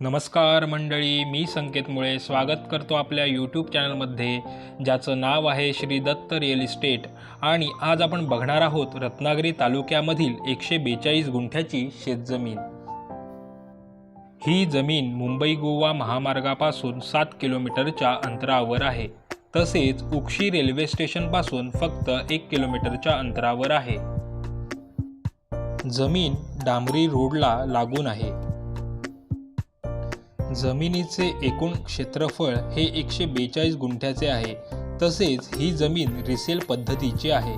नमस्कार मंडळी मी संकेत मुळे स्वागत करतो आपल्या यूट्यूब चॅनलमध्ये ज्याचं नाव आहे श्री दत्त रिअल इस्टेट आणि आज आपण बघणार आहोत रत्नागिरी तालुक्यामधील एकशे बेचाळीस गुंठ्याची शेतजमीन. ही जमीन मुंबई गोवा महामार्गापासून सात किलोमीटरच्या अंतरावर आहे. तसेच उक्षी रेल्वे स्टेशनपासून फक्त एक किलोमीटरच्या अंतरावर आहे. जमीन डांबरी रोडला लागून आहे. जमिनीचे एकूण क्षेत्रफळ हे एकशे बेचाळीस गुंठ्याचे आहे. तसेच ही जमीन रिसेल पद्धतीची आहे.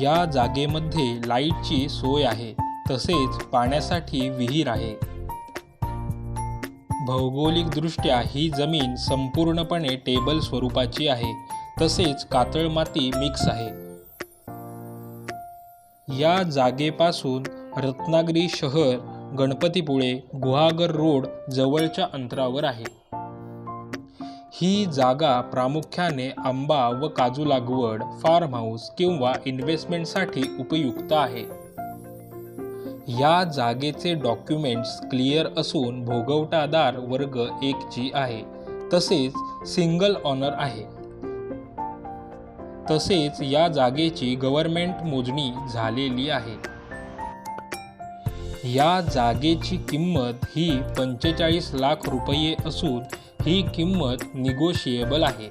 या जागेमध्ये लाईटची सोय आहे. तसेच पाण्यासाठी विहीर आहे. भौगोलिकदृष्ट्या ही जमीन संपूर्णपणे टेबल स्वरूपाची आहे. तसेच कातळ माती मिक्स आहे. या जागेपासून रत्नागिरी शहर गणपतीपुळे गुहागर रोड जवळच्या अंतरावर आहे. ही जागा प्रामुख्याने आंबा व काजू लागवड फार्म हाऊस किंवा इन्व्हेस्टमेंटसाठी उपयुक्त आहे. या जागेचे डॉक्युमेंट्स क्लिअर असून भोगवटादार वर्ग एक जी आहे. तसेच सिंगल ऑनर आहे. तसेच या जागेची गव्हर्नमेंट मोजणी झालेली आहे. या जागेची किंमत ही पंचेचाळीस लाख रुपये असून ही किंमत निगोशिएबल आहे.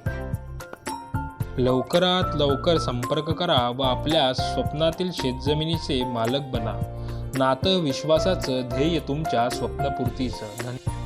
लवकरात लवकर संपर्क करा व आपल्या स्वप्नातील शेतजमिनीचे मालक बना. नातं विश्वासाचं ध्येय तुमच्या स्वप्नपूर्तीचं. धन्यवाद